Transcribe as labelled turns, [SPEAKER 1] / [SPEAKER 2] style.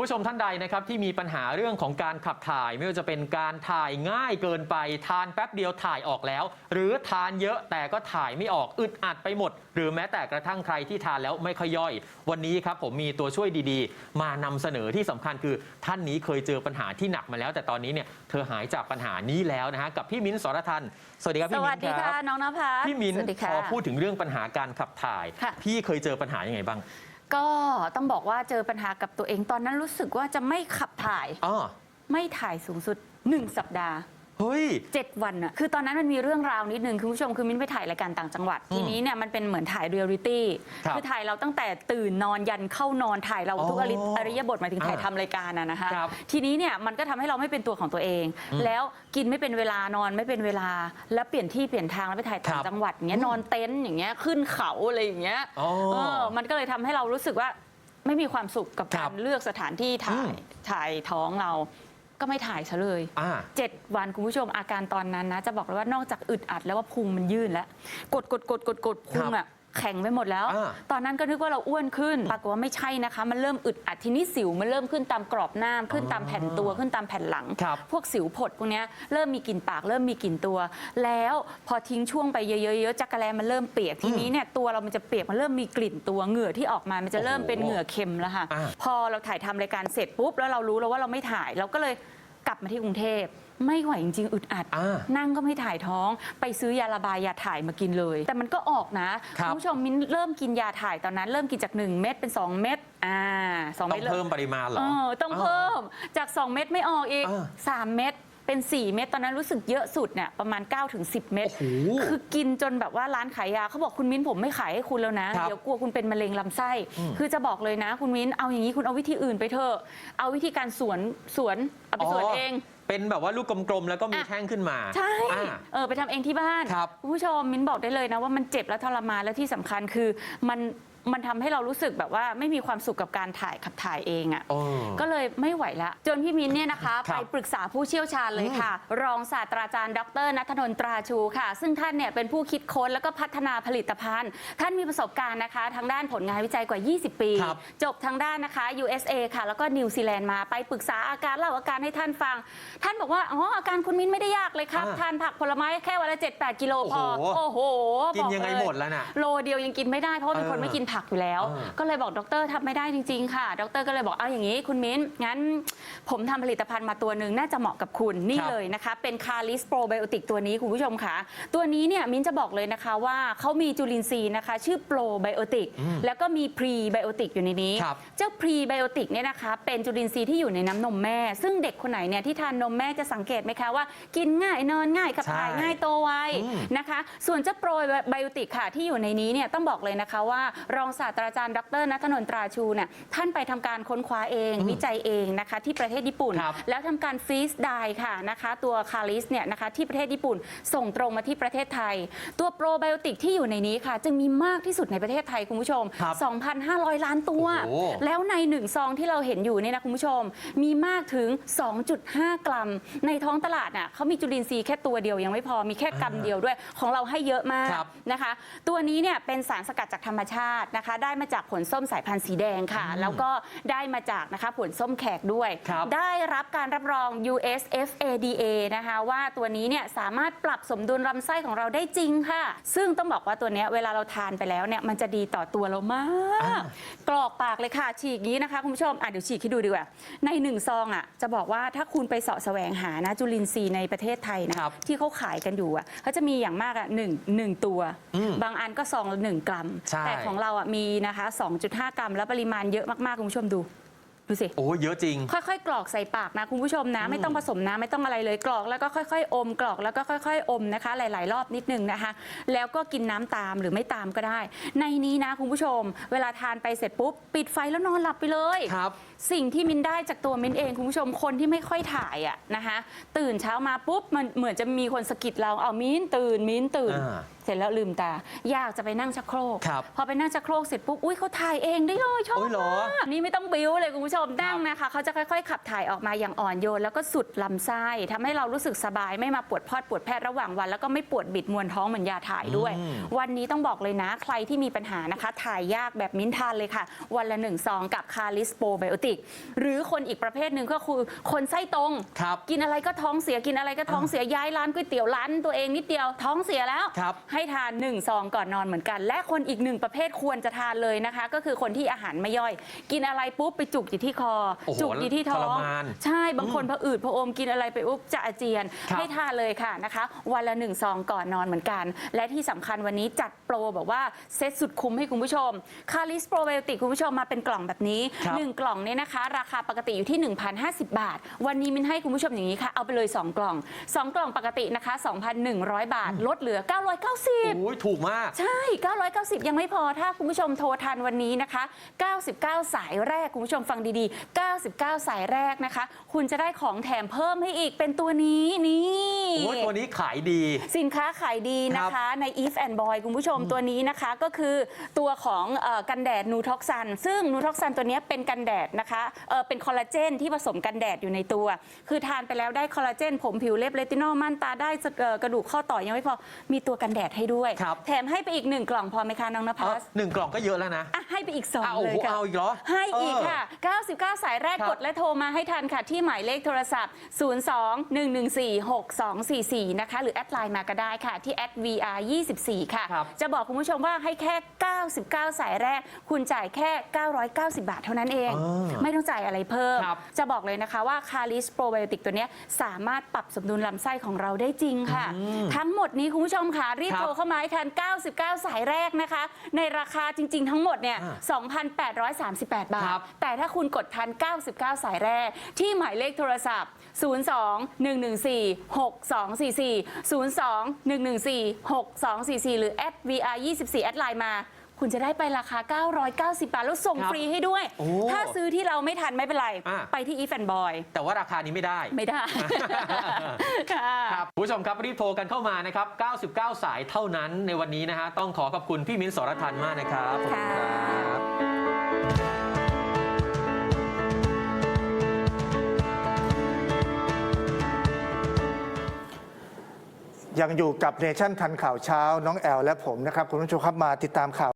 [SPEAKER 1] คุณผู้ชมท่านใดนะครับที่มีปัญหาเรื่องของการขับถ่าย ไม่ว่าจะเป็นการถ่ายง่ายเกินไปทานแป๊บเดียวถ่ายออกแล้ว หรือทานเยอะแต่ก็ถ่ายไม่ออกอึดอัดไปหมด หรือแม้แต่กระทั่งใครที่ทานแล้วไม่ค่อยย่อย วันนี้ครับผมมีตัวช่วยดีๆ มานำเสนอที่สำคัญคือท่านนี้เคยเจอปัญหาที่หนักมาแล้ว แต่ตอนนี้เนี่ยเธอหายจากปัญหานี้แล้วนะฮะกับพี่มิ้นท์สรทันสวัสดีครับ
[SPEAKER 2] ส
[SPEAKER 1] พี่
[SPEAKER 2] วั
[SPEAKER 1] มิ้
[SPEAKER 2] ส
[SPEAKER 1] นท์
[SPEAKER 2] ดี
[SPEAKER 1] ค
[SPEAKER 2] ค่ะ
[SPEAKER 1] รับ
[SPEAKER 2] น้องนภัส
[SPEAKER 1] พี่มิ้นท์
[SPEAKER 2] สวัสดีค่ะ
[SPEAKER 1] พอพูดถึงเรื่องปัญหาการขับถ่าย
[SPEAKER 2] ค่ะ
[SPEAKER 1] พี่เคยเจอปัญหายังไงบ้าง
[SPEAKER 2] ก็ต้องบอกว่าเจอปัญหากับตัวเองตอนนั้นรู้สึกว่าจะไม่ขับถ่าย
[SPEAKER 1] อ๋อ
[SPEAKER 2] ไม่ถ่ายสูงสุด 1 สัปดาห์
[SPEAKER 1] เฮ้ย
[SPEAKER 2] 7วันอะคือตอนนั้นมันมีเรื่องราวนิดนึงคุณผู้ชมคือมิ้นไปถ่ายรายการต่างจังหวัด
[SPEAKER 1] อืม
[SPEAKER 2] ทีนี้เนี่ยมันเป็นเหมือนถ่ายเรียลลิตี้
[SPEAKER 1] ครับ
[SPEAKER 2] อถ่ายเราตั้งแต่ตื่นนอนยันเข้านอนถ่ายเราทุก
[SPEAKER 1] อ๋
[SPEAKER 2] อ
[SPEAKER 1] อ
[SPEAKER 2] ริอริยบทหมายถึงถ่าย
[SPEAKER 1] อ่า
[SPEAKER 2] ทำรายการอะนะคะ
[SPEAKER 1] ครับ
[SPEAKER 2] ทีนี้เนี่ยมันก็ทำให้เราไม่เป็นตัวของตัวเอง
[SPEAKER 1] อืม
[SPEAKER 2] แล้วกินไม่เป็นเวลานอนไม่เป็นเวลา แล้วเปลี่ยนที่เปลี่ยนทางแล้วไปถ่ายต่า
[SPEAKER 1] ค
[SPEAKER 2] ง
[SPEAKER 1] รับ
[SPEAKER 2] จังหวัดอย่างเงี้ยนอนเต็นท์อย่างเงี้ยขึ้นเขาอะไรอย่างเงี้ย
[SPEAKER 1] อ๋อ
[SPEAKER 2] เออมันก็เลยทำให้เรารู้สึกว่าไม่มีความสุขกับ
[SPEAKER 1] ครั
[SPEAKER 2] กา
[SPEAKER 1] บ
[SPEAKER 2] รเลือกสถานที่ถ่า
[SPEAKER 1] อื
[SPEAKER 2] ย
[SPEAKER 1] ม
[SPEAKER 2] ถ่ายท้องเรา ก็ไม่ถ่ายซะเลย
[SPEAKER 1] อ่า
[SPEAKER 2] เจ็ดวันคุณผู้ชมอาการตอนนั้นนะ จะบอกเลยว่านอกจากอึดอัดแล้วว่าพุงมันยื่นแล้ว กดกดกดกดกดพุงอะ แข็งไปหมดแล้ว
[SPEAKER 1] อ่า
[SPEAKER 2] ตอนนั้นก็นึกว่าเราอ้วนขึ้น ปรากฏว่าไม่ใช่นะคะ มันเริ่มอึดอัดทีนี้สิวมันเริ่มขึ้นตามกรอบหน้าขึ้นตามแผ่นตัวขึ้นตามแผ่นหลัง
[SPEAKER 1] ครับ
[SPEAKER 2] พวกสิวผดพวกเนี้ยเริ่มมีกลิ่นปากเริ่มมีกลิ่นตัว แล้วพอทิ้งช่วงไปเยอะๆจักระแลมันเริ่มเปียกทีนี้เนี่ยตัวเรามันจะเปียกมันเริ่มมีกลิ่นตัวเหงื่อที่ออกมามันจะเริ่มเป็น
[SPEAKER 1] โอ้โห
[SPEAKER 2] เหงื่อเค็มแล้วค่ะ
[SPEAKER 1] อ่า
[SPEAKER 2] พอเราถ่ายทำรายการเสร็จปุ๊บแล้วเรารู้แล้วว่าเราไม่ถ่ายเราก็เลยก ลับมาที่กรุงเทพไม่ไหวจริงๆอึดอัด
[SPEAKER 1] อ่า
[SPEAKER 2] นั่งก็ไม่ถ่ายท้องไปซื้อยาระบายยาถ่ายมากินเลย แต่มันก็ออกนะครับ ณผู้ชมมิ้นเริ่มกินยาถ่ายตอนนั้น เริ่มกินจาก 1 เม็ดเป็น 2 เม็ดอ่าสอง
[SPEAKER 1] ต้อ
[SPEAKER 2] เม็
[SPEAKER 1] ง
[SPEAKER 2] ดเลย
[SPEAKER 1] เพิ่มปริมาณเหรอ
[SPEAKER 2] เออต้องเพิ่มจาก 2 เม็ดไม่ออกอีก
[SPEAKER 1] อ่า
[SPEAKER 2] 3 เม็ด เป็น 4 เม็ดตอนนั้นรู้สึกเยอะสุดเนี่ยประมาณ 9-10ถึง10เม็ด
[SPEAKER 1] โอ้โห
[SPEAKER 2] คือกินจนแบบว่าร้านขายยาเขาบอกคุณมิ้นผมไม่ขายให้คุณแล้วนะ
[SPEAKER 1] ครับ
[SPEAKER 2] เดี๋ยวกลัวคุณเป็นมะเร็งลำไส้
[SPEAKER 1] อืม
[SPEAKER 2] คือจะบอกเลยนะ คุณมิ้นเอาอย่างนี้คุณเอาวิธีอื่นไปเถอะเอาวิธีการสวนสวนเอาไปสวนเอง
[SPEAKER 1] เป็นแบบว่าลูกกลมๆ แล้วก็มี
[SPEAKER 2] อะ
[SPEAKER 1] แท่งขึ้นมา
[SPEAKER 2] ใช่
[SPEAKER 1] อ่า
[SPEAKER 2] เออไปทำเองที่บ้าน
[SPEAKER 1] ครับ
[SPEAKER 2] ณผู้ชมมิ้นบอกได้เลยนะว่ามันเจ็บและทรมานและที่สำคัญคือมัน มันทำให้เรารู้สึกแบบว่าไม่มีความสุขกับการถ่ายขับถ่ายเองอะ่ะ
[SPEAKER 1] โอ้
[SPEAKER 2] ก็เลยไม่ไหวละ จนพี่มิ้นเนี่ยนะคะ
[SPEAKER 1] ครั
[SPEAKER 2] ไป
[SPEAKER 1] บ
[SPEAKER 2] ปรึกษาผู้เชี่ยวชาญเลยค่ะ รองศาสตราจารย์ดรนัทนนท์ตราชูค่ะ ซึ่งท่านเนี่ยเป็นผู้คิดค้นแล้วก็พัฒนาผลิตภัณฑ์ ท่านมีประสบการณ์นะคะ ทางด้านผลงานวิจัยกว่า 20 ปี
[SPEAKER 1] ครับ
[SPEAKER 2] จบทางด้านนะคะ USA ค่ะ แล้วก็นิวซีแลนด์มาไปปรึกษาอาการเล่าอาการให้ท่านฟัง ท่านบอกว่าอ๋ออาการคุณมิ้นไม่ได้ยากเลยครับ
[SPEAKER 1] อ่า
[SPEAKER 2] ทานผักผลไม้แค่วันละ7-8กิโลพอ
[SPEAKER 1] โอ้โห
[SPEAKER 2] โอ้โห
[SPEAKER 1] กิน
[SPEAKER 2] บอก
[SPEAKER 1] ยังไง
[SPEAKER 2] เล
[SPEAKER 1] หมดแล้วน่ะ
[SPEAKER 2] โลเดียวยังกินไม่ได้เพราะว่าเป็นคน
[SPEAKER 1] เออ
[SPEAKER 2] ไม่กินผักอยู่แล้ว
[SPEAKER 1] เออ
[SPEAKER 2] ก็เลยบอกดรทำไม่ได้จริง ๆ ค่ะ ดรก็เลยบอกเอาอย่างนี้คุณมิ้นงั้น ผมทำผลิตภัณฑ์มาตัวหนึ่งน่าจะเหมาะกับคุณนี่
[SPEAKER 1] ครับ
[SPEAKER 2] เลยนะคะ เป็นคาลิสโปรไบโอติกตัวนี้คุณผู้ชมค่ะ ตัวนี้เนี่ยมิ้นจะบอกเลยนะคะว่าเขามีจุลินทรีย์นะคะ ชื่อโปรไบโอติก
[SPEAKER 1] อืม
[SPEAKER 2] แล้วก็มีพรีไบโอติกอยู่ในนี้
[SPEAKER 1] ครับ
[SPEAKER 2] เจ้าพรีไบโอติกเนี่ยนะคะเป็นจุลินทรีย์ที่อยู่ในน้ำนมแม่ ซึ่งเด็กคนไหนเนี่ยที่ทานนมแม่จะสังเกตไหมคะว่า กินง่ายนอนง่ายขับถ่าย
[SPEAKER 1] ใช่
[SPEAKER 2] ง่ายโตไว
[SPEAKER 1] อืม
[SPEAKER 2] นะคะ ส่วนเจ้าโปรไบโอติกค่ะที่อยู่ในนี้เนี่ยต้องบอกเลยนะคะว่ารองศาสตราจารย์ดรนัทนนท์ตราชูเนี่ยท่านไปทำการค้นคว้าเอง
[SPEAKER 1] อืม
[SPEAKER 2] วิจัยเองนะคะที่ประเทศญี่ปุ่น
[SPEAKER 1] ครับ
[SPEAKER 2] แล้วทำการฟรีซไดค่ะนะคะตัวคาลิสเนี่ยนะคะที่ประเทศญี่ปุ่น ส่งตรงมาที่ประเทศไทย ตัวโปรไบโอติกที่อยู่ในนี้ค่ะ จึงมีมากที่สุดในประเทศไทยคุณผู้ชม
[SPEAKER 1] ครับ
[SPEAKER 2] 2,500 ล้านตัว
[SPEAKER 1] โอ้โห
[SPEAKER 2] แล้วในหนึ่งซองที่เราเห็นอยู่เนี่ยนะคุณผู้ชม มีมากถึง 2.5 กรัม ในท้องตลาดน่ะเขามีจุลินทรีย์แค่ตัวเดียวยังไม่พอมีแค่กรัมเดียวด้วย ของเราให้เยอะมาก
[SPEAKER 1] ครับ
[SPEAKER 2] นะคะ ตัวนี้เนี่ยเป็นสารสกัดจากธรรมชาตินะคะ ได้มาจากผลส้มสายพันธุ์สีแดงค่ะ แล้วก็ได้มาจากนะคะผลส้มแขกด้วย
[SPEAKER 1] ครับ
[SPEAKER 2] ได้รับการรับรอง USFADA นะคะว่าตัวนี้เนี่ยสามารถปรับสมดุลลำไส้ของเราได้จริงค่ะ ซึ่งต้องบอกว่าตัวเนี้ยเวลาเราทานไปแล้วเนี่ยมันจะดีต่อตัวเรามาก
[SPEAKER 1] อ่า
[SPEAKER 2] กรอกปากเลยค่ะ ฉีกนี้นะคะคุณผู้ชมอะเดี๋ยวฉีกให้ดูดีกว่า ในหนึ่งซองอะจะบอกว่าถ้าคุณไปเสาะแสวงหานะจุลินทรีย์ในประเทศไทยนะครับที่เขาขายกันอยู่อะเขาจะมีอย่างมากอะหนึ่งหนึ่งตัว
[SPEAKER 1] อืม
[SPEAKER 2] บางอันก็ซองละหนึ่งกรัม
[SPEAKER 1] ใช่
[SPEAKER 2] แต่ของเราอะมีนะคะ 2.5 กรัม แล้วปริมาณเยอะมาก ๆ คุณผู้ชมดูดูสิ
[SPEAKER 1] โอ้เยอะจริง
[SPEAKER 2] ค่อยๆ กรอกใส่ปากนะคุณผู้ชมนะ ไม่ต้องผสมน้ำไม่ต้องอะไรเลยกรอกแล้วก็ค่อย ๆ อมกรอกแล้วก็ค่อย ๆ อมนะคะ หลาย ๆ รอบนิดนึงนะคะ แล้วก็กินน้ำตามหรือไม่ตามก็ได้ ในนี้นะคุณผู้ชม เวลาทานไปเสร็จปุ๊บ ปิดไฟแล้วนอนหลับไปเลย
[SPEAKER 1] ครับ
[SPEAKER 2] สิ่งที่มินได้จากตัวมินเองคุณผู้ชมคนที่ไม่ค่อยถ่ายอะนะคะตื่นเช้ามาปุ๊บมันเหมือนจะมีคนสะกิดเราเอามินตื่นมินตื่น
[SPEAKER 1] อ่า
[SPEAKER 2] เสร็จแล้วลืมตา อยากจะไปนั่งชักโครก
[SPEAKER 1] ครับ
[SPEAKER 2] พอไปนั่งชักโครกเสร็จปุ๊บ อุ้ยเขาถ่ายเองได้เลยชอบ
[SPEAKER 1] โอ้ยเหรอ
[SPEAKER 2] มากนี่ไม่ต้องบิ้วเลยคุณผู้ชมนั่งนะคะ เขาจะค่อยๆ ขับถ่ายออกมาอย่างอ่อนโยน แล้วก็สุดลำไส้ทำให้เรารู้สึกสบายไม่มาปวดพอดปวดแพทย์ระหว่างวัน แล้วก็ไม่ปวดบิดมวนท้องเหมือนยาถ่ายด้วย
[SPEAKER 1] อืม
[SPEAKER 2] วันนี้ต้องบอกเลยนะ ใครที่มีปัญหานะคะ ถ่ายยากแบบมิ้นทานเลยค่ะ วันละหนึ่งซองกับคาลิสโปไบโอติกหรือคนอีกประเภทหนึ่งก็คือคนไส้ตรง
[SPEAKER 1] ครับ
[SPEAKER 2] กินอะไรก็ท้องเสียกินอะไรก็ท้องเสียย้ายร้านก๋วยเตี๋ยวร้านตัวเองนิดเดียวท้องเสียแล้ว
[SPEAKER 1] ครับ
[SPEAKER 2] ให้ทาน1ซองก่อนนอนเหมือนกัน และคนอีกหนึ่งประเภทควรจะทานเลยนะคะ ก็คือคนที่อาหารไม่ย่อย กินอะไรปุ๊บไปจุกอยู่ที่คอ
[SPEAKER 1] โอ้โห
[SPEAKER 2] จุกอยู่ที่ท้อ
[SPEAKER 1] ท
[SPEAKER 2] ง
[SPEAKER 1] รมาน
[SPEAKER 2] ใช่บางคนพออืดพออมกินอะไรไปปุ๊บจะอาเจียน
[SPEAKER 1] ครับ
[SPEAKER 2] ให้ทานเลยค่ะนะคะ วันละ1ซองก่อนนอนเหมือนกัน และที่สำคัญวันนี้จัดโปรแบบว่าเซตสุดคุ้มให้คุณผู้ชมคาลิสโปรไบโอติกคุณผู้ชมมาเป็นกล่องแบบนี้
[SPEAKER 1] ครับ
[SPEAKER 2] หนึ่งกล่องเนี่ยนะคะ ราคาปกติอยู่ที่ 1,050 บาท วันนี้มินให้คุณผู้ชมอย่างนี้ค่ะ เอาไปเลย 2 กล่อง 2 กล่องปกตินะคะ 2,100 บาท ลดเหลือ 990
[SPEAKER 1] โอ้ยถูกมาก
[SPEAKER 2] ใช่ 990 ยังไม่พอ ถ้าคุณผู้ชมโทรทันวันนี้นะคะ 99 สายแรก คุณผู้ชมฟังดีๆ 99 สายแรกนะคะ คุณจะได้ของแถมเพิ่มให้อีกเป็นตัวนี้นี่
[SPEAKER 1] โอ้ยตัวนี้ขายดี
[SPEAKER 2] สินค้าขายดีนะคะใน If and Boy คุณผู้ชมตัวนี้นะคะก็คือตัวของเออกันแดดนูท็อกซันซึ่งนูท็อกซันตัวเนี้ยเป็นกันแดดนะคะเอ่อเป็นคอลลาเจนที่ผสมกันแดดอยู่ในตัว คือทานไปแล้วได้คอลลาเจน ผมผิวเล็บเลตินอลม่านตาได้เอ่อกระดูกข้อต่อยังไม่พอมีตัวกันแดดให้ด้วย
[SPEAKER 1] ครับ
[SPEAKER 2] แถมให้ไปอีกหนึ่งกล่องพอไหมคะน้องน
[SPEAKER 1] เอ
[SPEAKER 2] ภั
[SPEAKER 1] อ
[SPEAKER 2] ส
[SPEAKER 1] หนึ่งกล่องก็เยอะแล้วนะ
[SPEAKER 2] อะให้ไปอีกสอง
[SPEAKER 1] อ้าวโอ้
[SPEAKER 2] เล
[SPEAKER 1] โห
[SPEAKER 2] ยค่ะ
[SPEAKER 1] เอาอีกเหรอ
[SPEAKER 2] ให้อีก
[SPEAKER 1] เค่ะ
[SPEAKER 2] 99 สายแรก
[SPEAKER 1] ครับ
[SPEAKER 2] กดและโทรมาให้ทันค่ะ ที่หมายเลขโทรศัพท์02-114-6244 นะคะ หรือแอดไลน์มาก็ได้ค่ะ ที่ @vr24 ค่ะ
[SPEAKER 1] ครับ
[SPEAKER 2] จะบอกคุณผู้ชมว่าให้แค่ 99 สายแรก คุณจ่ายแค่ 990 บาทเท่านั้นเอง
[SPEAKER 1] อ่า
[SPEAKER 2] ไม่ต้องจ่ายอะไรเพิ่ม
[SPEAKER 1] ครับ
[SPEAKER 2] จะบอกเลยนะคะว่าคาลิสโปรไบโอติกตัวเนี้ยสามารถปรับสมดุลลำไส้ของเราได้จริงค่ะทั้งหมดนี้คุณผู้ชมค่ะ รีบ
[SPEAKER 1] ครับ
[SPEAKER 2] โทรเข้ามาให้ทัน 99 สายแรกนะคะ ในราคาจริง ๆ ทั้งหมดเนี่ย
[SPEAKER 1] อ่า
[SPEAKER 2] 2,838 บา
[SPEAKER 1] ครั
[SPEAKER 2] ท
[SPEAKER 1] บ
[SPEAKER 2] แต่ถ้าคุณกดทัน 99 สายแรก ที่หมายเลขโทรศัพท์02-114-6244 02-114-6244 หรือ @vr24 แอดไลน์มา คุณจะได้ไปราคา 990 บาท แล้วส่ง
[SPEAKER 1] ครับ
[SPEAKER 2] ฟรีให้ด้วย
[SPEAKER 1] โอ้
[SPEAKER 2] ถ้าซื้อที่เราไม่ทันไม่เป็นไร
[SPEAKER 1] อะ
[SPEAKER 2] ไปที่ if and boy
[SPEAKER 1] แต่ว่าราคานี้ไม่ได้
[SPEAKER 2] ไม่ได้ ค่ะ
[SPEAKER 1] ครับคุณผู้ชมครับรีบโทรกันเข้ามานะครับ 99 สายเท่านั้นในวันนี้นะฮะต้องขอขอบคุณพี่มิ้นท์สรทันมากนะครับขอบคุณครับ
[SPEAKER 3] ยังอยู่กับเนชั่นทันข่าวเช้าน้องแอลและผมนะครับคุณผู้ชมครับมาติดตามข่าว